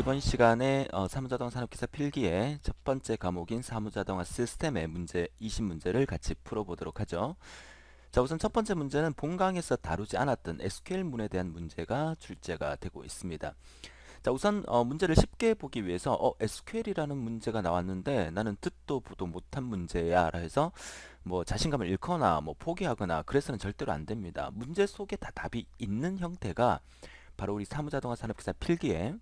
이번 시간에 어, 사무자동화 산업기사 필기의 첫 번째 과목인 사무자동화 시스템의 문제 20문제를 같이 풀어보도록 하죠. 자, 우선 첫 번째 문제는 본강에서 다루지 않았던 SQL문에 대한 문제가 출제가 되고 있습니다. 자, 우선 어, 문제를 쉽게 보기 위해서 어, SQL이라는 문제가 나왔는데 나는 듣도 보도 못한 문제야 해서 뭐 자신감을 잃거나 뭐 포기하거나 그래서는 절대로 안 됩니다. 문제 속에 다 답이 있는 형태가 바로 우리 사무자동화 산업기사 필기에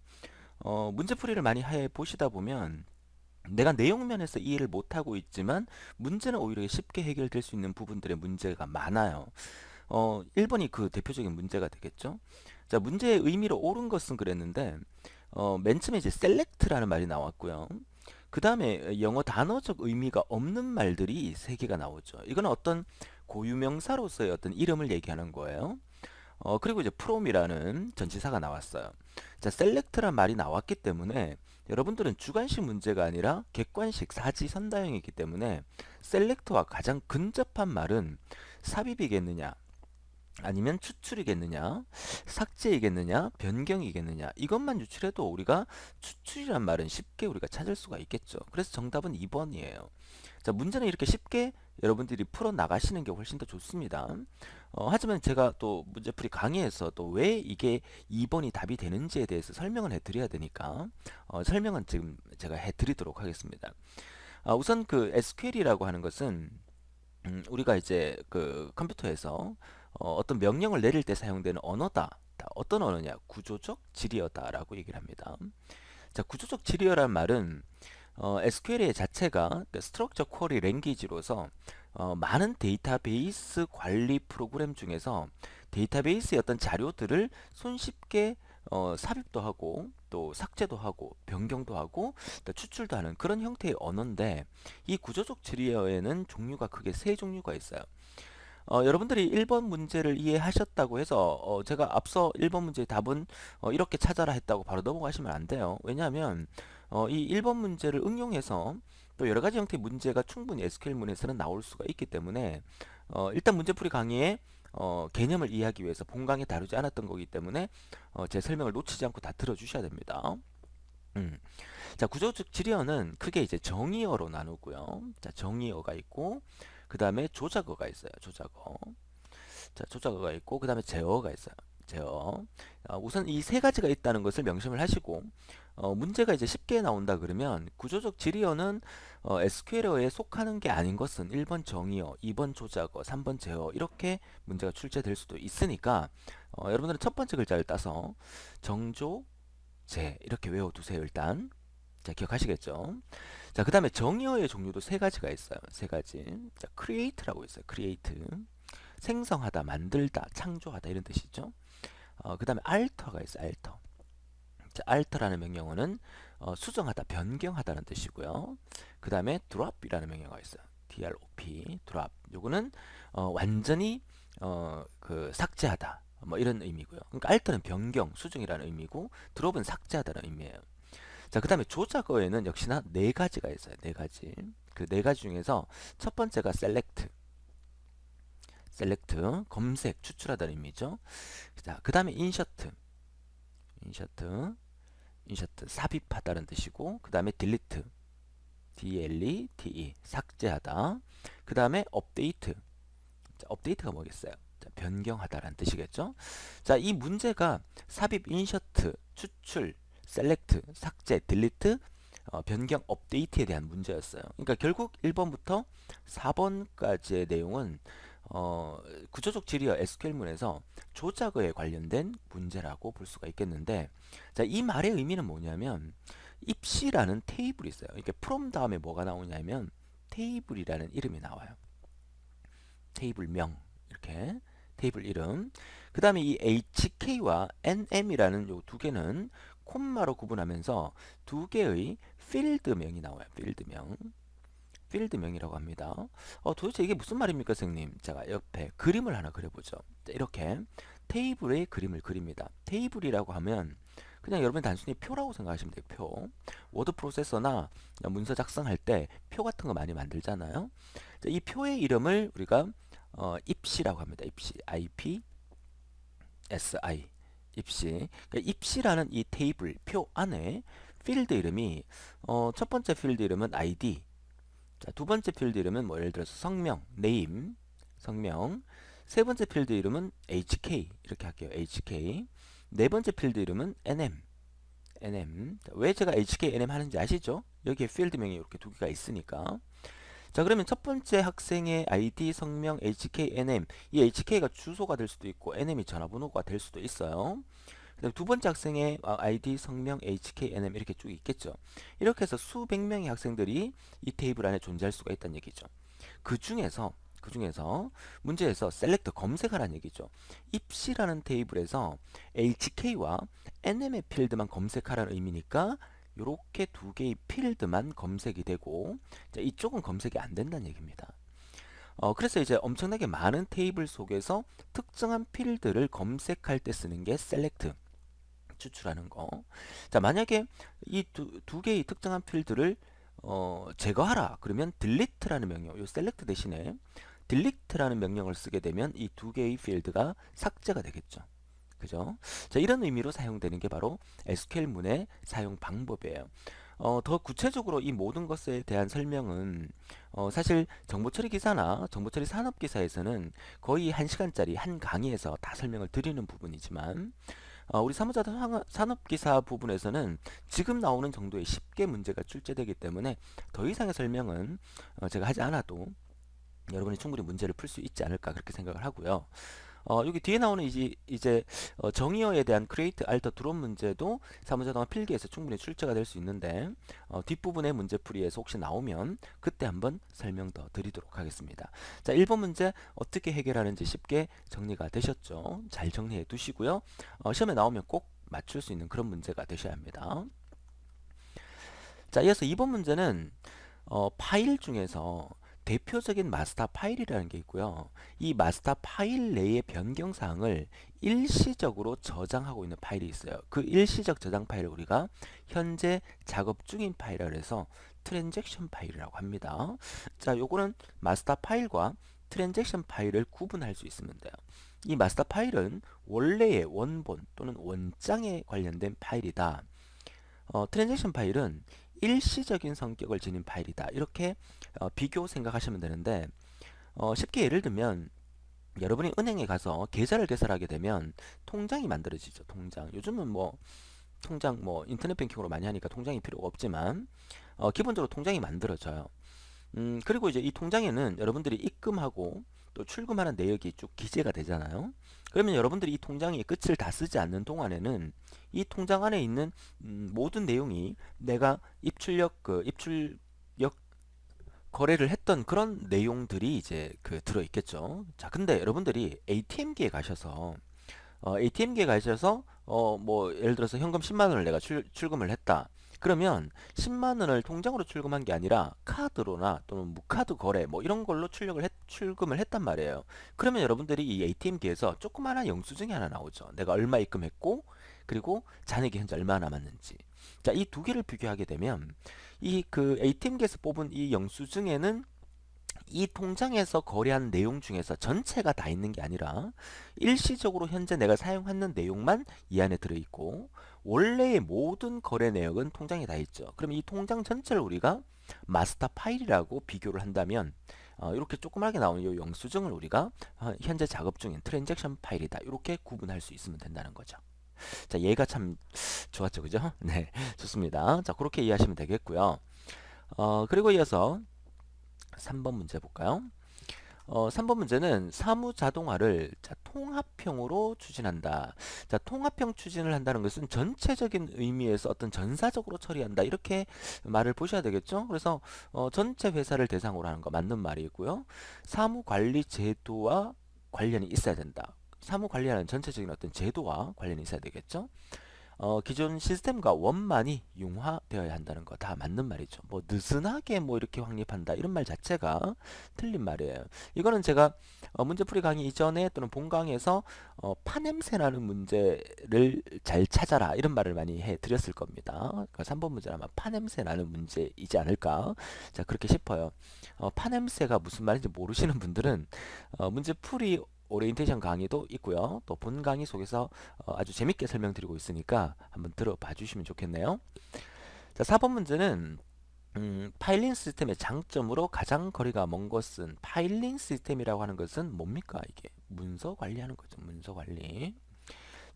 어, 문제풀이를 많이 해 보시다 보면 내가 내용면에서 이해를 못하고 있지만 문제는 오히려 쉽게 해결될 수 있는 부분들의 문제가 많아요. 어, 1번이 그 대표적인 문제가 되겠죠. 자, 문제의 의미로 옳은 것은 그랬는데 어, 맨 처음에 이제 select라는 말이 나왔고요. 그 다음에 영어 단어적 의미가 없는 말들이 세 개가 나오죠. 이거는 어떤 고유명사로서의 어떤 이름을 얘기하는 거예요. 어, 그리고 이제 from이라는 전치사가 나왔어요. 자, select란 말이 나왔기 때문에 여러분들은 주관식 문제가 아니라 객관식 사지 선다형이기 때문에 select와 가장 근접한 말은 삽입이겠느냐 아니면 추출이겠느냐 삭제이겠느냐 변경이겠느냐 이것만 유출해도 우리가 추출이란 말은 쉽게 우리가 찾을 수가 있겠죠 그래서 정답은 2번이에요 자 문제는 이렇게 쉽게 여러분들이 풀어 나가시는 게 훨씬 더 좋습니다 어, 하지만 제가 또 문제풀이 강의에서 또 왜 이게 2번이 답이 되는지에 대해서 설명을 해드려야 되니까 어, 설명은 지금 제가 해드리도록 하겠습니다 아, 우선 그 SQL이라고 하는 것은 음, 우리가 이제 그 컴퓨터에서 어, 어떤 명령을 내릴 때 사용되는 언어다. 다 어떤 언어냐? 구조적 지리어다라고 얘기를 합니다. 자, 구조적 지리어란 말은 어, SQL의 자체가 그 Structure Query Language로서 어, 많은 데이터베이스 관리 프로그램 중에서 데이터베이스의 어떤 자료들을 손쉽게 어, 삽입도 하고 또 삭제도 하고 변경도 하고 또 추출도 하는 그런 형태의 언어인데 이 구조적 지리어에는 종류가 크게 세 종류가 있어요. 어, 여러분들이 1번 문제를 이해하셨다고 해서 어, 제가 앞서 1번 문제의 답은 어, 이렇게 찾아라 했다고 바로 넘어가시면 안 돼요. 왜냐하면 어, 이 1번 문제를 응용해서 또 여러 가지 형태의 문제가 충분히 SQL문에서는 나올 수가 있기 때문에 어, 일단 문제풀이 강의에 어, 개념을 이해하기 위해서 본강에 다루지 않았던 거기 때문에 어, 제 설명을 놓치지 않고 다 들어주셔야 됩니다. 음. 자, 구조적 지리어는 크게 이제 정의어로 나누고요. 자, 정의어가 있고 그 다음에 조작어가 있어요. 조작어. 자, 조작어가 있고 그 다음에 제어가 있어요. 제어. 어, 우선 이 세 가지가 있다는 것을 명심을 하시고 어, 문제가 이제 쉽게 나온다 그러면 구조적 지리어는 어, SQL어에 속하는 게 아닌 것은 1번 정의어, 2번 조작어, 3번 제어 이렇게 문제가 출제될 수도 있으니까 어, 여러분들은 첫 번째 글자를 따서 정조, 제 이렇게 외워두세요 일단. 자 기억하시겠죠? 자그 다음에 정의어의 종류도 세 가지가 있어요 세 가지. 자 create라고 있어요 create. 생성하다 만들다 창조하다 이런 뜻이죠 어, 그 다음에 alter가 있어요 alter 자 alter라는 명령어는 어, 수정하다 변경하다는 뜻이고요 그 다음에 drop이라는 명령어가 있어요 drop drop 요거는 어, 완전히 어, 그 삭제하다 뭐 이런 의미고요. 그러니까 alter는 변경, 수정이라는 의미고 drop은 삭제하다는 의미예요. 자, 그 다음에 조작어에는 역시나 네 가지가 있어요. 네 가지. 그 네 가지 중에서 첫 번째가 select. Select, 검색, 추출하다는 의미죠. 자, 그 다음에 insert. insert, insert, 삽입하다는 뜻이고, 그 다음에 delete. D-L-E-T-E, 삭제하다. 그 다음에 update. 자, update가 뭐겠어요? 자, 변경하다라는 뜻이겠죠. 자, 이 문제가 삽입, 인셔트, 추출, 셀렉트, 삭제, 딜리트, 어, 변경, 업데이트에 대한 문제였어요. 그러니까 결국 1번부터 4번까지의 내용은 어, 구조적 지리어 SQL문에서 조작어에 관련된 문제라고 볼 수가 있겠는데 자, 이 말의 의미는 뭐냐면 입시라는 테이블이 있어요. 이렇게 from 다음에 뭐가 나오냐면 테이블이라는 이름이 나와요. 테이블명 이렇게 테이블 이름 그 다음에 이 HK와 NM이라는 요 두 개는 콤마로 구분하면서 두 개의 필드명이 나와요 필드명 필드명이라고 합니다 어, 도대체 이게 무슨 말입니까 선생님 제가 옆에 그림을 하나 그려보죠 자, 이렇게 테이블의 그림을 그립니다 테이블이라고 하면 그냥 여러분 단순히 표라고 생각하시면 돼요 표 워드 프로세서나 문서 작성할 때 표 같은 거 많이 만들잖아요 자, 이 표의 이름을 우리가 어, 입시라고 합니다. 입시. IP SI 입시. 그러니까 입시라는 이 테이블 표 안에 필드 이름이 어, 첫 번째 필드 이름은 ID. 자, 두 번째 필드 이름은 뭐 예를 들어서 성명, name, 성명. 세 번째 필드 이름은 HK 이렇게 할게요. HK. 네 번째 필드 이름은 NM. NM. 자, 왜 제가 HK, NM 하는지 아시죠? 여기에 필드명이 이렇게 두 개가 있으니까. 자, 그러면 첫 번째 학생의 아이디, 성명, HK, NM. 이 HK가 주소가 될 수도 있고 NM이 전화번호가 될 수도 있어요. 두 번째 학생의 아, 아이디, 성명, HK, NM 이렇게 쭉 있겠죠. 이렇게 해서 수백 명의 학생들이 이 테이블 안에 존재할 수가 있다는 얘기죠. 그 중에서 그 중에서 문제에서 셀렉트 검색하라는 얘기죠. 입시라는 테이블에서 HK와 NM의 필드만 검색하라는 의미니까 이렇게 두 개의 필드만 검색이 되고 자, 이쪽은 검색이 안 된다는 얘기입니다. 어, 그래서 이제 엄청나게 많은 테이블 속에서 특정한 필드를 검색할 때 쓰는 게 셀렉트 추출하는 거. 자, 만약에 이 두 두 개의 특정한 필드를 어, 제거하라. 그러면 delete라는 명령, 요 select 대신에 delete라는 명령을 쓰게 되면 이 두 개의 필드가 삭제가 되겠죠. 그죠? 자, 이런 의미로 사용되는 게 바로 SQL문의 사용 방법이에요. 어, 더 구체적으로 이 모든 것에 대한 설명은 어, 사실 정보처리 기사나 정보처리 산업 기사에서는 거의 1시간짜리 한 강의에서 다 설명을 드리는 부분이지만 어, 우리 사무자도 산업기사 부분에서는 지금 나오는 정도의 쉽게 문제가 출제되기 때문에 더 이상의 설명은 어, 제가 하지 않아도 여러분이 충분히 문제를 풀 수 있지 않을까 그렇게 생각을 하고요. 어, 여기 뒤에 나오는 이제, 이제 어, 정의어에 대한 create, alter, drop 문제도 사무자동화 필기에서 충분히 출제가 될 수 있는데 어, 뒷부분의 문제풀이에서 혹시 나오면 그때 한번 설명 더 드리도록 하겠습니다. 자, 1번 문제 어떻게 해결하는지 쉽게 정리가 되셨죠? 잘 정리해 두시고요. 어, 시험에 나오면 꼭 맞출 수 있는 그런 문제가 되셔야 합니다. 자, 이어서 2번 문제는 어, 파일 중에서 대표적인 마스터 파일이라는 게 있고요. 이 마스터 파일 내의 변경 사항을 일시적으로 저장하고 있는 파일이 있어요. 그 일시적 저장 파일을 우리가 현재 작업 중인 파일이라 해서 트랜잭션 파일이라고 합니다. 자, 요거는 마스터 파일과 트랜잭션 파일을 구분할 수 있으면 돼요. 이 마스터 파일은 원래의 원본 또는 원장에 관련된 파일이다. 어, 트랜잭션 파일은 일시적인 성격을 지닌 파일이다. 이렇게 어, 비교 생각하시면 되는데 어, 쉽게 예를 들면 여러분이 은행에 가서 계좌를 개설하게 되면 통장이 만들어지죠. 통장. 요즘은 뭐 통장 뭐 인터넷 뱅킹으로 많이 하니까 통장이 필요가 없지만 어, 기본적으로 통장이 만들어져요. 음, 그리고 이제 이 통장에는 여러분들이 입금하고 또 출금하는 내역이 쭉 기재가 되잖아요. 그러면 여러분들이 이 통장의 끝을 다 쓰지 않는 동안에는 이 통장 안에 있는 음, 모든 내용이 내가 입출력 그 입출력 거래를 했던 그런 내용들이 이제 그 들어 있겠죠. 자, 근데 여러분들이 ATM기에 가셔서 어, ATM기에 가셔서 어, 뭐 예를 들어서 현금 10만 원을 내가 출, 출금을 했다. 그러면 10만 원을 통장으로 출금한 게 아니라 카드로나 또는 무카드 거래 뭐 이런 걸로 출력을 했, 출금을 했단 말이에요. 그러면 여러분들이 이 ATM기에서 조그마한 영수증이 하나 나오죠. 내가 얼마 입금했고 그리고 잔액이 현재 얼마 남았는지. 자, 이 두 개를 비교하게 되면 이 그 ATM기에서 뽑은 이 영수증에는 이 통장에서 거래한 내용 중에서 전체가 다 있는 게 아니라 일시적으로 현재 내가 사용하는 내용만 이 안에 들어있고 원래의 모든 거래 내역은 통장에 다 있죠. 그럼 이 통장 전체를 우리가 마스터 파일이라고 비교를 한다면 어, 이렇게 조그맣게 나오는 이 영수증을 우리가 어, 현재 작업 중인 트랜잭션 파일이다. 이렇게 구분할 수 있으면 된다는 거죠. 자, 얘가 참 좋았죠. 그죠? 네, 좋습니다. 자, 그렇게 이해하시면 되겠고요. 어, 그리고 이어서 3번 문제 볼까요? 어, 3번 문제는 사무 자동화를 자, 통합형으로 추진한다. 자, 통합형 추진을 한다는 것은 전체적인 의미에서 어떤 전사적으로 처리한다. 이렇게 말을 보셔야 되겠죠? 그래서 어, 전체 회사를 대상으로 하는 거 맞는 말이고요. 사무 관리 제도와 관련이 있어야 된다. 사무 관리하는 전체적인 어떤 제도와 관련이 있어야 되겠죠? 어, 기존 시스템과 원만히 융화되어야 한다는 거 다 맞는 말이죠. 뭐 느슨하게 뭐 이렇게 확립한다 이런 말 자체가 틀린 말이에요. 이거는 제가 어, 문제풀이 강의 이전에 또는 본 강의에서 어, 파냄새 나는 문제를 잘 찾아라 이런 말을 많이 해 드렸을 겁니다. 그러니까 3번 문제는 아마 파냄새 나는 문제이지 않을까 자 그렇게 싶어요. 어, 파냄새가 무슨 말인지 모르시는 분들은 어, 문제풀이 오리엔테이션 강의도 있고요. 또 본 강의 속에서 어, 아주 재밌게 설명드리고 있으니까 한번 들어봐 주시면 좋겠네요. 자, 4번 문제는 음, 파일링 시스템의 장점으로 가장 거리가 먼 것은 파일링 시스템이라고 하는 것은 뭡니까? 이게 문서 관리하는 거죠. 문서 관리.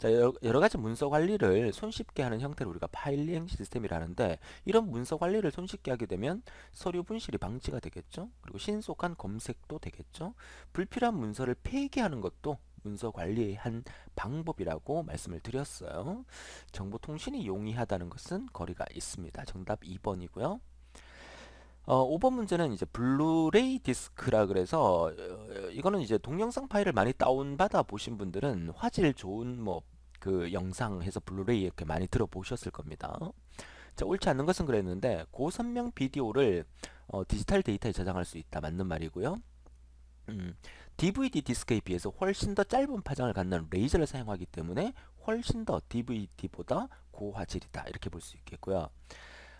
자, 여러, 가지 문서 관리를 손쉽게 하는 형태를 우리가 파일링 시스템이라는데 이런 문서 관리를 손쉽게 하게 되면 서류 분실이 방지가 되겠죠. 그리고 신속한 검색도 되겠죠. 불필요한 문서를 폐기하는 것도 문서 관리의 한 방법이라고 말씀을 드렸어요. 정보통신이 용이하다는 것은 거리가 있습니다. 정답 2번이고요. 어, 5번 문제는 이제 블루레이 디스크라 그래서 어, 이거는 이제 동영상 파일을 많이 다운받아 보신 분들은 화질 좋은 뭐 그 영상 해서 블루레이 이렇게 많이 들어보셨을 겁니다. 자, 옳지 않는 것은 그랬는데 고선명 비디오를 어, 디지털 데이터에 저장할 수 있다. 맞는 말이고요. 음, DVD 디스크에 비해서 훨씬 더 짧은 파장을 갖는 레이저를 사용하기 때문에 훨씬 더 DVD보다 고화질이다. 이렇게 볼 수 있겠고요.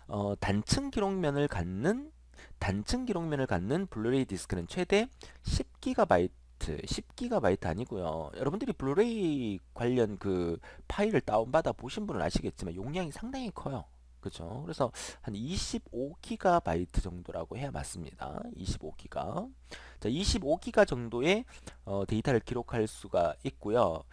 어, 단층 기록면을 갖는 단층 기록면을 갖는 블루레이 디스크는 최대 10GB 10GB 아니고요. 여러분들이 블루레이 관련 그 파일을 다운받아 보신 분은 아시겠지만 용량이 상당히 커요. 그렇죠? 그래서 한 25GB 정도라고 해야 맞습니다. 25GB. 자, 25GB 정도의 어, 데이터를 기록할 수가 있고요.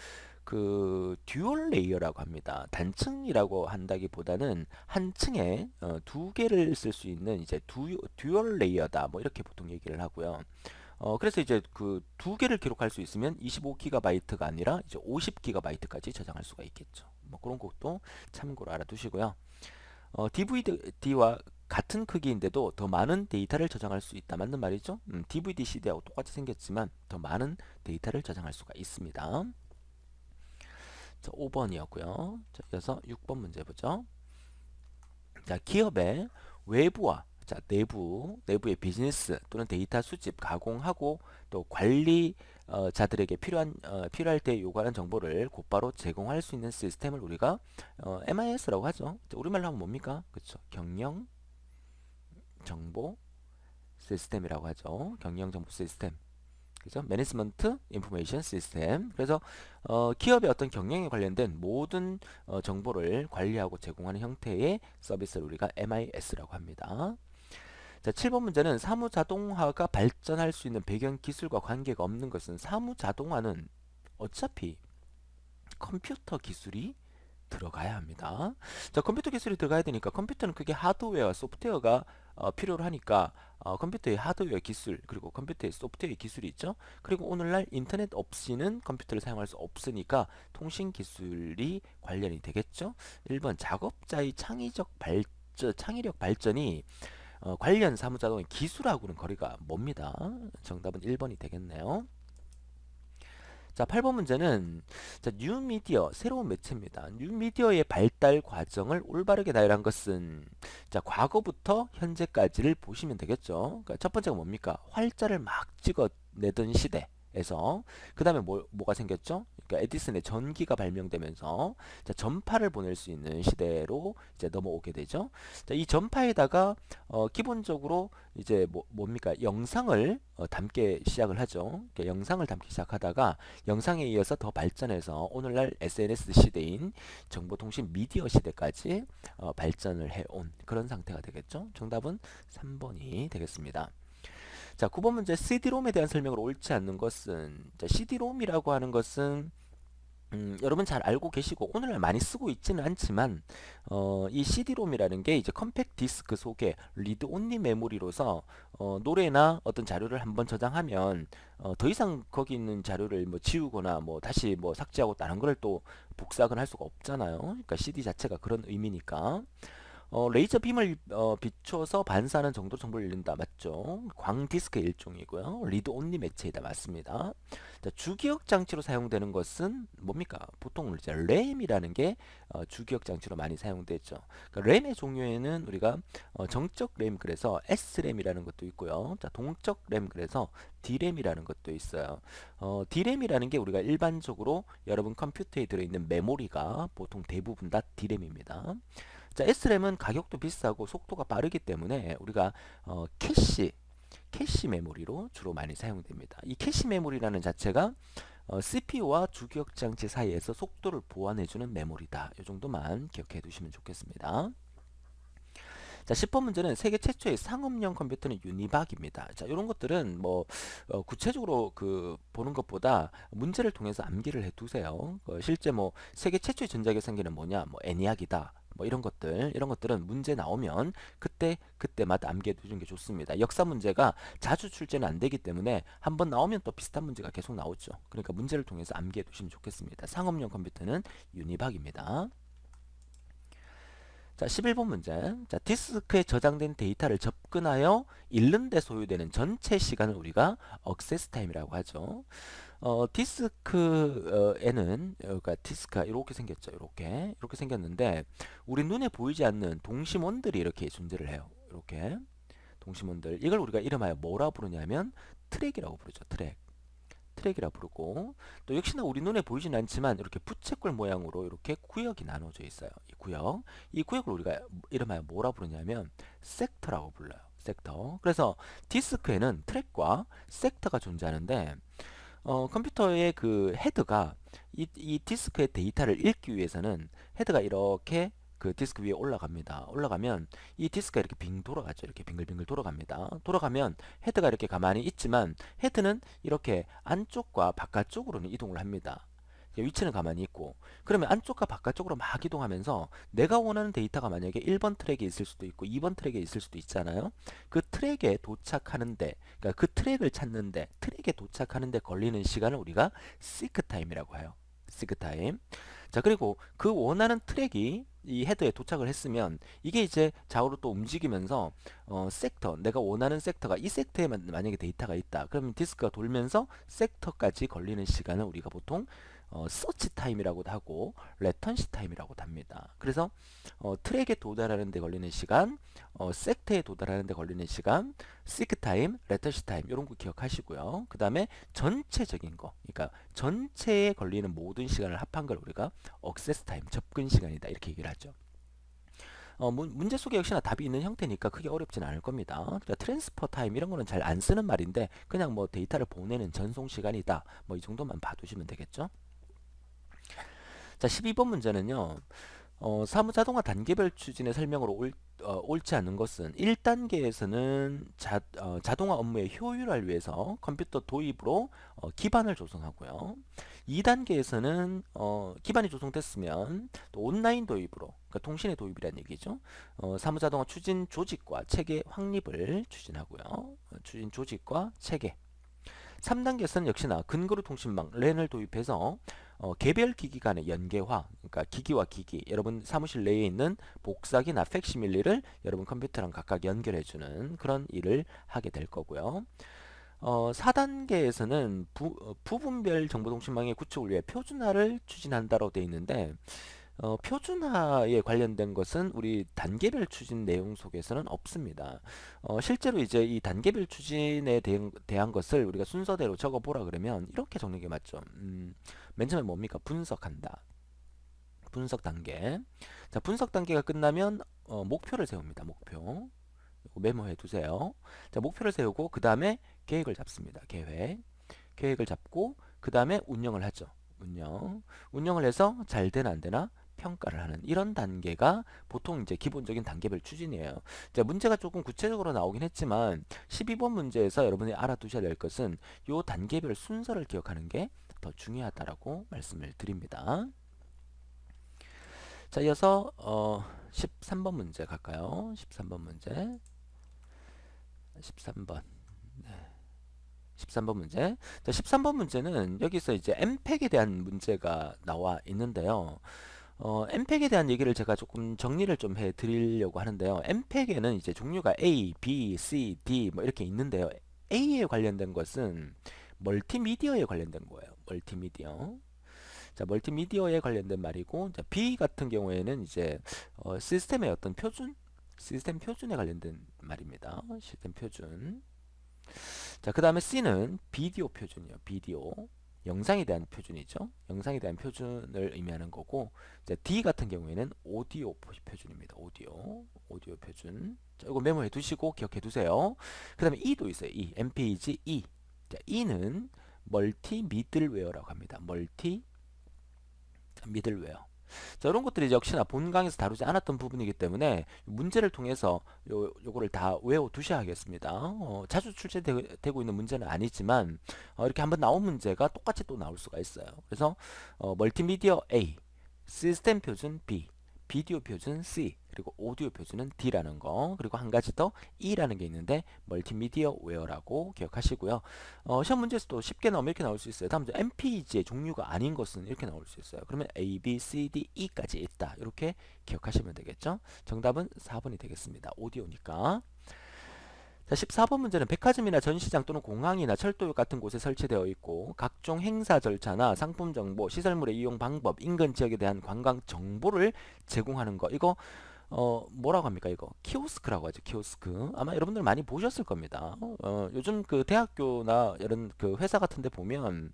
그 듀얼 레이어라고 합니다. 단층이라고 한다기보다는 한 층에 어, 두 개를 쓸 수 있는 이제 두, 듀얼 레이어다. 뭐 이렇게 보통 얘기를 하고요. 어, 그래서 이제 그 두 개를 기록할 수 있으면 25GB가 아니라 이제 50GB까지 저장할 수가 있겠죠. 뭐 그런 것도 참고로 알아두시고요. 어, DVD와 같은 크기인데도 더 많은 데이터를 저장할 수 있다. 맞는 말이죠? 음, DVD CD하고 똑같이 생겼지만 더 많은 데이터를 저장할 수가 있습니다. 자, 5번이었고요. 자, 이어서 6번 문제 보죠. 자, 기업의 외부와 자, 내부, 내부의 비즈니스 또는 데이터 수집, 가공하고 또 관리 어, 자들에게 필요한 어, 필요할 때 요구하는 정보를 곧바로 제공할 수 있는 시스템을 우리가 어, MIS라고 하죠. 자, 우리말로 하면 뭡니까? 그렇죠. 경영 정보 시스템이라고 하죠. 경영 정보 시스템. 그죠? 매니지먼트 인포메이션 시스템. 그래서 어, 기업의 어떤 경영에 관련된 모든 어, 정보를 관리하고 제공하는 형태의 서비스를 우리가 MIS라고 합니다. 자, 7번 문제는 사무 자동화가 발전할 수 있는 배경 기술과 관계가 없는 것은 사무 자동화는 어차피 컴퓨터 기술이 들어가야 합니다. 자, 컴퓨터 기술이 들어가야 되니까 컴퓨터는 그게 하드웨어와 소프트웨어가 어, 필요로 하니까 어, 컴퓨터의 하드웨어 기술 그리고 컴퓨터의 소프트웨어 기술이 있죠. 그리고 오늘날 인터넷 없이는 컴퓨터를 사용할 수 없으니까 통신 기술이 관련이 되겠죠. 1번 작업자의 창의적 발전, 창의력 발전이 어, 관련 사무자동의 기술하고는 거리가 멉니다. 정답은 1번이 되겠네요. 자, 8번 문제는 자, 뉴미디어 새로운 매체입니다. 뉴미디어의 발달 과정을 올바르게 나열한 것은 자, 과거부터 현재까지를 보시면 되겠죠. 그러니까 첫 번째가 뭡니까? 활자를 막 찍어내던 시대 에서 그 다음에 뭐, 뭐가 생겼죠? 그러니까 에디슨의 전기가 발명되면서 자, 전파를 보낼 수 있는 시대로 이제 넘어오게 되죠. 자, 이 전파에다가 어, 기본적으로 이제 뭐, 뭡니까? 영상을 어, 담게 시작을 하죠. 그러니까 영상을 담기 시작하다가 영상에 이어서 더 발전해서 오늘날 SNS 시대인 정보통신 미디어 시대까지 어, 발전을 해온 그런 상태가 되겠죠. 정답은 3번이 되겠습니다. 자, 9번 문제 CD롬에 대한 설명을 옳지 않는 것은 자, CD롬이라고 하는 것은 음, 여러분 잘 알고 계시고 오늘날 많이 쓰고 있지는 않지만 어, 이 CD-ROM이라는 게 이제 컴팩트 디스크 속에 리드 온리 메모리로서 어, 노래나 어떤 자료를 한번 저장하면 어, 더 이상 거기 있는 자료를 뭐 지우거나 뭐 다시 뭐 삭제하고 다른 걸 또 복사하거나 할 수가 없잖아요. 그러니까 CD 자체가 그런 의미니까. 어, 레이저 빔을 어, 비춰서 반사하는 정도 정보를 읽는다 맞죠? 광 디스크 일종이고요. 리드 온리 매체이다 맞습니다. 자, 주기억 장치로 사용되는 것은 뭡니까? 보통 이제 램이라는 게 어, 주기억 장치로 많이 사용되죠. 그러니까 램의 종류에는 우리가 어, 정적 램 그래서 S램이라는 것도 있고요. 자, 동적 램 그래서 D램이라는 것도 있어요. 어, D램이라는 게 우리가 일반적으로 여러분 컴퓨터에 들어있는 메모리가 보통 대부분 다 D램입니다. 자, SRAM은 가격도 비싸고 속도가 빠르기 때문에 우리가 어, 캐시 캐시 메모리로 주로 많이 사용됩니다. 이 캐시 메모리라는 자체가 어, CPU와 주기억 장치 사이에서 속도를 보완해주는 메모리다. 이 정도만 기억해 두시면 좋겠습니다. 자, 10번 문제는 세계 최초의 상업용 컴퓨터는 유니박입니다. 자, 이런 것들은 뭐 어, 구체적으로 그 보는 것보다 문제를 통해서 암기를 해 두세요. 어, 실제 뭐 세계 최초의 전자계산기는 뭐냐? 뭐 애니악이다. 뭐 이런 것들 이런 것들은 문제 나오면 그때 그때마다 암기해 두는 게 좋습니다. 역사 문제가 자주 출제는 안 되기 때문에 한 번 나오면 또 비슷한 문제가 계속 나오죠. 그러니까 문제를 통해서 암기해 두시면 좋겠습니다. 상업용 컴퓨터는 유니박입니다. 자, 11번 문제. 자, 디스크에 저장된 데이터를 접근하여 읽는 데 소요되는 전체 시간을 우리가 액세스 타임이라고 하죠. 어, 디스크에는 그러니까 디스크가 이렇게 생겼죠. 이렇게 이렇게 생겼는데 우리 눈에 보이지 않는 동심원들이 이렇게 존재를 해요. 이렇게 동심원들. 이걸 우리가 이름하여 뭐라 부르냐면 트랙이라고 부르죠. 트랙. 트랙이라 부르고 또 역시나 우리 눈에 보이진 않지만 이렇게 부채꼴 모양으로 이렇게 구역이 나눠져 있어요. 이 구역. 이 구역을 우리가 이름하여 뭐라 부르냐면 섹터라고 불러요. 섹터. 그래서 디스크에는 트랙과 섹터가 존재하는데 어, 컴퓨터의 그 헤드가 이, 이 디스크의 데이터를 읽기 위해서는 헤드가 이렇게 그 디스크 위에 올라갑니다. 올라가면 이 디스크가 이렇게 빙 돌아가죠. 이렇게 빙글빙글 돌아갑니다. 돌아가면 헤드가 이렇게 가만히 있지만 헤드는 이렇게 안쪽과 바깥쪽으로는 이동을 합니다. 위치는 가만히 있고 그러면 안쪽과 바깥쪽으로 막 이동하면서 내가 원하는 데이터가 만약에 1번 트랙에 있을 수도 있고 2번 트랙에 있을 수도 있잖아요. 그 트랙에 도착하는데 그러니까 그 트랙을 찾는데 트랙에 도착하는데 걸리는 시간을 우리가 시크 타임이라고 해요. 시크 타임. 자 그리고 그 원하는 트랙이 이 헤더에 도착을 했으면 이게 이제 좌우로 또 움직이면서 어, 섹터 내가 원하는 섹터가 이 섹터에 만- 만약에 데이터가 있다 그러면 디스크가 돌면서 섹터까지 걸리는 시간을 우리가 보통 어, 서치 타임이라고도 하고 레턴시 타임이라고도 합니다. 그래서 어, 트랙에 도달하는 데 걸리는 시간, 어, 섹터에 도달하는 데 걸리는 시간, 시크 타임, 레턴시 타임 이런 거 기억하시고요. 그 다음에 전체적인 거, 그러니까 전체에 걸리는 모든 시간을 합한 걸 우리가 억세스 타임, 접근 시간이다 이렇게 얘기를 하죠. 어, 문, 문제 속에 역시나 답이 있는 형태니까 크게 어렵진 않을 겁니다. 그러니까 트랜스퍼 타임 이런 거는 잘 안 쓰는 말인데 그냥 뭐 데이터를 보내는 전송 시간이다. 뭐 이 정도만 봐두시면 되겠죠. 자, 12번 문제는요. 어, 사무 자동화 단계별 추진의 설명으로 옳, 어, 옳지 않은 것은 1단계에서는 자, 어, 자동화 업무의 효율화를 위해서 컴퓨터 도입으로 어, 기반을 조성하고요. 2단계에서는 어, 기반이 조성됐으면 또 온라인 도입으로 그러니까 통신의 도입이라는 얘기죠. 어, 사무 자동화 추진 조직과 체계 확립을 추진하고요. 어, 추진 조직과 체계 3단계에서는 역시나 근거리 통신망 랜을 도입해서 어, 개별 기기 간의 연계화, 그러니까 기기와 기기, 여러분 사무실 내에 있는 복사기나 팩시밀리를 여러분 컴퓨터랑 각각 연결해주는 그런 일을 하게 될 거고요. 어, 4단계에서는 부, 어, 부분별 정보통신망의 구축을 위해 표준화를 추진한다고 되어 있는데 어, 표준화에 관련된 것은 우리 단계별 추진 내용 속에서는 없습니다. 어, 실제로 이제 이 단계별 추진에 대한, 대한 것을 우리가 순서대로 적어보라 그러면 이렇게 적는 게 맞죠. 음, 맨 처음에 뭡니까? 분석한다. 분석 단계. 자, 분석 단계가 끝나면 어, 목표를 세웁니다. 목표. 메모해 두세요. 자, 목표를 세우고 그 다음에 계획을 잡습니다. 계획. 계획을 잡고 그 다음에 운영을 하죠. 운영. 운영을 해서 잘 되나 안 되나 평가를 하는 이런 단계가 보통 이제 기본적인 단계별 추진이에요. 자, 문제가 조금 구체적으로 나오긴 했지만 12번 문제에서 여러분이 알아두셔야 될 것은 요 단계별 순서를 기억하는 게 더 중요하다라고 말씀을 드립니다. 자, 이어서 어, 13번 문제 갈까요? 13번 문제. 13번. 네. 13번 문제. 자, 13번 문제는 여기서 이제 엠팩에 대한 문제가 나와 있는데요. 어, 엠팩에 대한 얘기를 제가 조금 정리를 좀 해 드리려고 하는데요. 엠팩에는 이제 종류가 A, B, C, D 뭐 이렇게 있는데요. A에 관련된 것은 멀티미디어에 관련된 거예요. 멀티미디어. 자, 멀티미디어에 관련된 말이고, 자, B 같은 경우에는 이제 어, 시스템의 어떤 표준, 시스템 표준에 관련된 말입니다. 시스템 표준. 자, 그 다음에 C는 비디오 표준이요. 비디오. 영상에 대한 표준이죠. 영상에 대한 표준을 의미하는 거고 이제 D 같은 경우에는 오디오 표- 표준입니다. 오디오 오디오 표준. 자, 이거 메모해 두시고 기억해 두세요. 그 다음에 E도 있어요. E MPEG E. 자, E는 멀티 미들웨어라고 합니다. 멀티 미들웨어. 자, 이런 것들이 역시나 본 강에서 다루지 않았던 부분이기 때문에 문제를 통해서 요, 요거를 다 외워 두셔야겠습니다. 어, 자주 출제되고 있는 문제는 아니지만 어, 이렇게 한번 나온 문제가 똑같이 또 나올 수가 있어요. 그래서 어, 멀티미디어 A, 시스템 표준 B, 비디오 표준 C, 그리고 오디오 표준은 D라는 거, 그리고 한 가지 더 E라는 게 있는데 멀티미디어 웨어라고 기억하시고요. 어, 시험 문제에서도 쉽게 나오면 이렇게 나올 수 있어요. 다음 주 MPG의 종류가 아닌 것은 이렇게 나올 수 있어요. 그러면 A, B, C, D, E까지 있다. 이렇게 기억하시면 되겠죠. 정답은 4번이 되겠습니다. 오디오니까. 자, 14번 문제는 백화점이나 전시장 또는 공항이나 철도역 같은 곳에 설치되어 있고 각종 행사 절차나 상품 정보, 시설물의 이용 방법, 인근 지역에 대한 관광 정보를 제공하는 거. 이거 어 뭐라고 합니까 이거? 키오스크라고 하죠 키오스크. 아마 여러분들 많이 보셨을 겁니다. 어 요즘 그 대학교나 이런 그 회사 같은 데 보면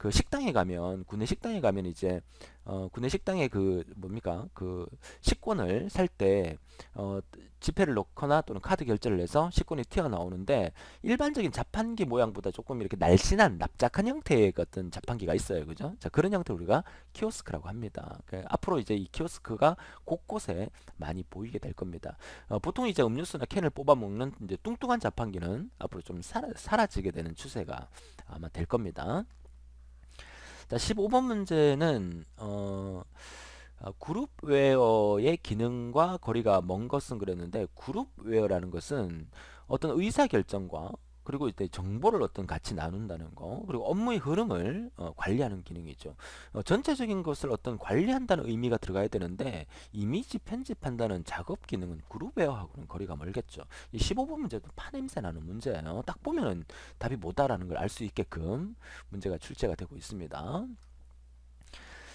그 식당에 가면 구내 식당에 가면 이제 어 구내 식당에 그 뭡니까? 그 식권을 살 때 어 지폐를 넣거나 또는 카드 결제를 해서 식권이 튀어나오는데 일반적인 자판기 모양보다 조금 이렇게 날씬한 납작한 형태의 어떤 자판기가 있어요. 그죠? 자 그런 형태 우리가 키오스크라고 합니다. 그 앞으로 이제 이 키오스크가 곳곳에 많이 보이게 될 겁니다. 어 보통 이제 음료수나 캔을 뽑아 먹는 이제 뚱뚱한 자판기는 앞으로 좀 사라, 사라지게 되는 추세가 아마 될 겁니다 자, 15번 문제는 어, 어, 그룹웨어의 기능과 거리가 먼 것은 그랬는데 그룹웨어라는 것은 어떤 의사결정과 그리고 이제 정보를 어떤 같이 나눈다는 거 그리고 업무의 흐름을 어, 관리하는 기능이죠. 어, 전체적인 것을 어떤 관리한다는 의미가 들어가야 되는데 이미지 편집한다는 작업 기능은 그룹웨어하고는 거리가 멀겠죠. 이 15번 문제도 파냄새 나는 문제예요. 딱 보면은 답이 뭐다라는 걸 알 수 있게끔 문제가 출제가 되고 있습니다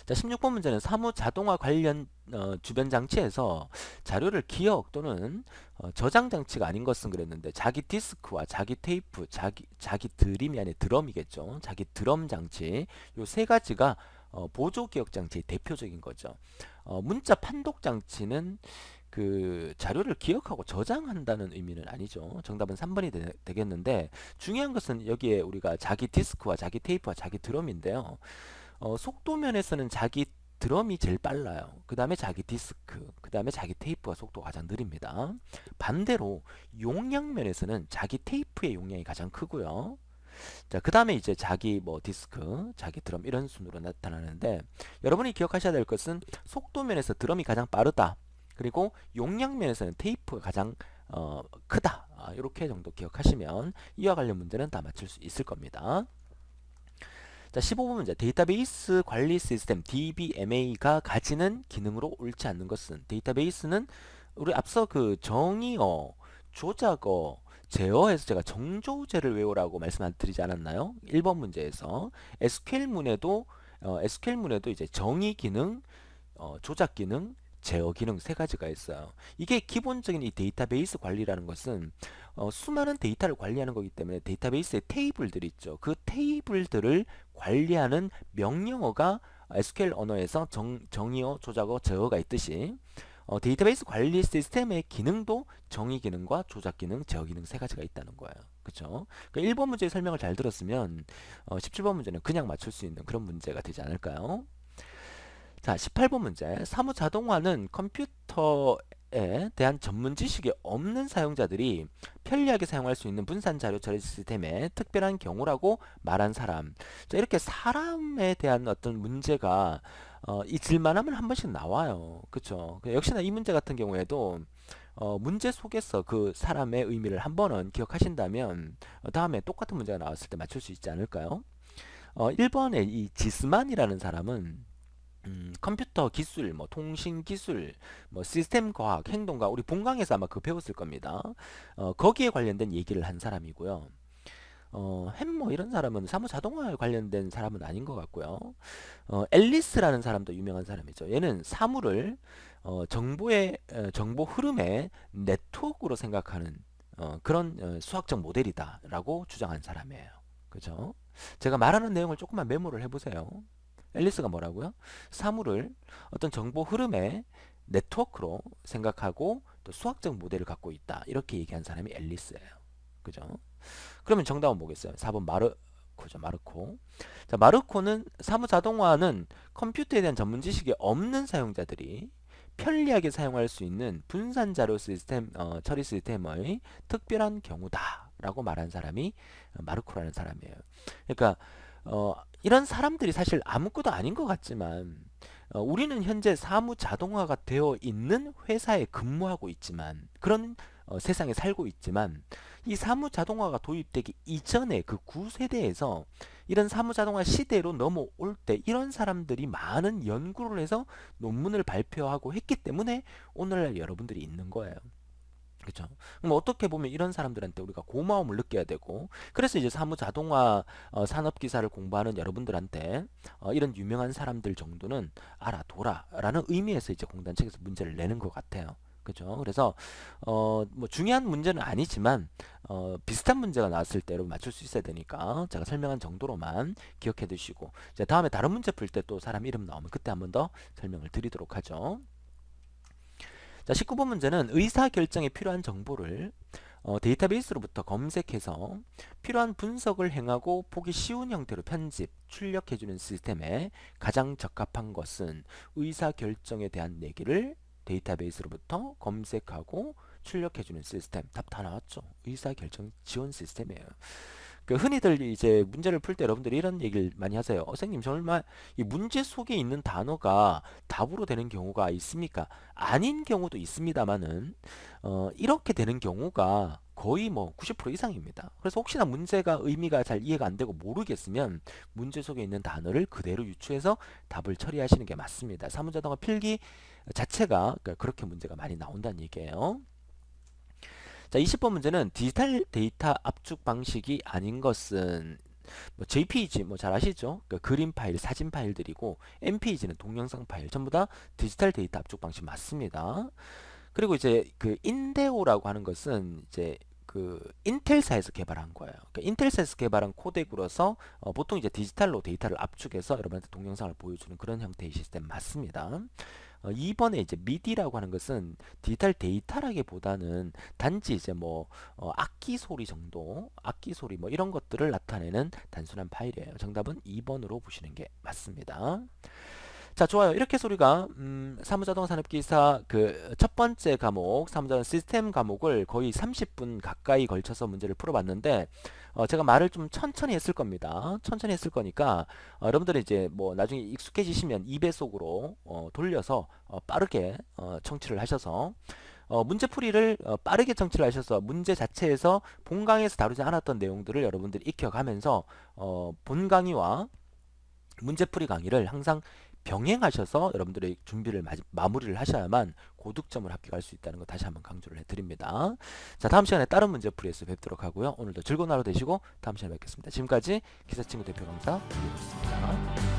자, 16번 문제는 사무 자동화 관련 어, 주변 장치에서 자료를 기억 또는 어, 저장 장치가 아닌 것은 그랬는데 자기 디스크와 자기 테이프, 자기 자기 드림이 아니라 드럼이겠죠. 자기 드럼 장치 요 세 가지가 어, 보조 기억 장치의 대표적인 거죠. 어, 문자 판독 장치는 그 자료를 기억하고 저장한다는 의미는 아니죠. 정답은 3번이 되, 겠는데 중요한 것은 여기에 우리가 자기 디스크와 자기 테이프와 자기 드럼인데요. 어, 속도 면에서는 자기 드럼이 제일 빨라요. 그 다음에 자기 디스크, 그 다음에 자기 테이프가 속도가 가장 느립니다. 반대로 용량 면에서는 자기 테이프의 용량이 가장 크고요. 자, 그 다음에 이제 자기 뭐 디스크, 자기 드럼 이런 순으로 나타나는데 여러분이 기억하셔야 될 것은 속도 면에서 드럼이 가장 빠르다. 그리고 용량 면에서는 테이프가 가장 어, 크다. 아, 이렇게 정도 기억하시면 이와 관련 문제는 다 맞출 수 있을 겁니다. 자, 15번 문제. 데이터베이스 관리 시스템 DBMA가 가지는 기능으로 옳지 않는 것은 데이터베이스는 우리 앞서 그 정의어, 조작어, 제어에서 제가 정조제를 외우라고 말씀 드리지 않았나요? 1번 문제에서 SQL문에도 어, SQL문에도 이제 정의 기능, 어, 조작 기능, 제어 기능 세 가지가 있어요. 이게 기본적인 이 데이터베이스 관리라는 것은 어, 수많은 데이터를 관리하는 거기 때문에 데이터베이스에 테이블들이 있죠. 그 테이블들을 관리하는 명령어가 SQL 언어에서 정, 정의어, 조작어, 제어가 있듯이 어, 데이터베이스 관리 시스템의 기능도 정의 기능과 조작 기능, 제어 기능 세 가지가 있다는 거예요. 그쵸? 그러니까 1번 문제의 설명을 잘 들었으면 어, 17번 문제는 그냥 맞출 수 있는 그런 문제가 되지 않을까요? 자, 18번 문제. 사무 자동화는 컴퓨터에 대한 전문 지식이 없는 사용자들이 편리하게 사용할 수 있는 분산 자료 처리 시스템의 특별한 경우라고 말한 사람. 자, 이렇게 사람에 대한 어떤 문제가 어, 잊을만하면 한 번씩 나와요. 그쵸? 그 역시나 이 문제 같은 경우에도 어, 문제 속에서 그 사람의 의미를 한 번은 기억하신다면 어, 다음에 똑같은 문제가 나왔을 때 맞출 수 있지 않을까요? 어, 1번에 이 지스만이라는 사람은 음, 컴퓨터 기술, 뭐 통신 기술, 뭐 시스템 과학, 행동과 우리 본강에서 아마 그 배웠을 겁니다. 어, 거기에 관련된 얘기를 한 사람이고요. 어, 햄머 이런 사람은 사무 자동화에 관련된 사람은 아닌 것 같고요. 어, 앨리스라는 사람도 유명한 사람이죠. 얘는 사물을 어, 정보의 어, 정보 흐름의 네트워크로 생각하는 어, 그런 어, 수학적 모델이다라고 주장한 사람이에요. 그죠? 제가 말하는 내용을 조금만 메모를 해보세요. 앨리스가 뭐라고요? 사물을 어떤 정보 흐름의 네트워크로 생각하고 또 수학적 모델을 갖고 있다. 이렇게 얘기한 사람이 앨리스예요. 그죠? 그러면 정답은 뭐겠어요? 4번 마르코죠. 마르코. 자, 마르코는 사무 자동화는 컴퓨터에 대한 전문 지식이 없는 사용자들이 편리하게 사용할 수 있는 분산 자료 시스템 어, 처리 시스템의 특별한 경우다라고 말한 사람이 어, 마르코라는 사람이에요. 그러니까 어, 이런 사람들이 사실 아무것도 아닌 것 같지만 어, 우리는 현재 사무 자동화가 되어 있는 회사에 근무하고 있지만 그런 어, 세상에 살고 있지만 이 사무 자동화가 도입되기 이전에 그 구세대에서 이런 사무 자동화 시대로 넘어올 때 이런 사람들이 많은 연구를 해서 논문을 발표하고 했기 때문에 오늘날 여러분들이 있는 거예요. 그렇죠. 그럼 어떻게 보면 이런 사람들한테 우리가 고마움을 느껴야 되고 그래서 이제 사무 자동화 어, 산업 기사를 공부하는 여러분들한테 어, 이런 유명한 사람들 정도는 알아둬라라는 의미에서 이제 공단 측에서 문제를 내는 것 같아요. 그죠? 그래서 어, 뭐 중요한 문제는 아니지만 어, 비슷한 문제가 나왔을 때 여러분 맞출 수 있어야 되니까 제가 설명한 정도로만 기억해 두시고 이제 다음에 다른 문제 풀 때 또 사람 이름 나오면 그때 한 번 더 설명을 드리도록 하죠. 자, 19번 문제는 의사 결정에 필요한 정보를 어, 데이터베이스로부터 검색해서 필요한 분석을 행하고 보기 쉬운 형태로 편집, 출력해주는 시스템에 가장 적합한 것은 의사 결정에 대한 얘기를 데이터베이스로부터 검색하고 출력해주는 시스템. 답 다 나왔죠. 의사 결정 지원 시스템이에요. 그 흔히들 이제 문제를 풀 때 여러분들이 이런 얘기를 많이 하세요. 어, 선생님 정말 이 문제 속에 있는 단어가 답으로 되는 경우가 있습니까? 아닌 경우도 있습니다만은 어, 이렇게 되는 경우가 거의 뭐 90% 이상입니다. 그래서 혹시나 문제가 의미가 잘 이해가 안 되고 모르겠으면 문제 속에 있는 단어를 그대로 유추해서 답을 처리하시는 게 맞습니다. 사문자동화 필기 자체가 그러니까 그렇게 문제가 많이 나온다는 얘기예요. 자, 20번 문제는 디지털 데이터 압축 방식이 아닌 것은 뭐 JPG 뭐 잘 아시죠? 그 그림 파일, 사진 파일들이고 MPG는 동영상 파일 전부 다 디지털 데이터 압축 방식 맞습니다. 그리고 이제 그 인데오라고 하는 것은 이제 그 인텔사에서 개발한 거예요. 그러니까 인텔사에서 개발한 코덱으로서 어, 보통 이제 디지털로 데이터를 압축해서 여러분한테 동영상을 보여주는 그런 형태의 시스템 맞습니다. 어, 2번에 이제 미디라고 하는 것은 디지털 데이터라기보다는 단지 이제 뭐 어, 악기 소리 정도, 악기 소리 뭐 이런 것들을 나타내는 단순한 파일이에요. 정답은 2번으로 보시는 게 맞습니다. 자, 좋아요. 이렇게 소리가 음, 사무자동 산업기사 그 첫 번째 과목 사무자동 시스템 과목을 거의 30분 가까이 걸쳐서 문제를 풀어봤는데 어, 제가 말을 좀 천천히 했을 겁니다. 천천히 했을 거니까 어, 여러분들이 이제 뭐 나중에 익숙해지시면 2배속으로 어, 돌려서 어, 빠르게 어, 청취를 하셔서 어, 문제풀이를 어, 빠르게 청취를 하셔서 문제 자체에서 본강에서 다루지 않았던 내용들을 여러분들이 익혀가면서 어, 본 강의와 문제풀이 강의를 항상 병행하셔서 여러분들의 준비를 마, 마무리를 하셔야만 고득점을 합격할 수 있다는 거 다시 한번 강조를 해드립니다. 자 다음 시간에 다른 문제 풀이에서 뵙도록 하고요. 오늘도 즐거운 하루 되시고 다음 시간에 뵙겠습니다. 지금까지 기사친구 대표 강사 이었습니다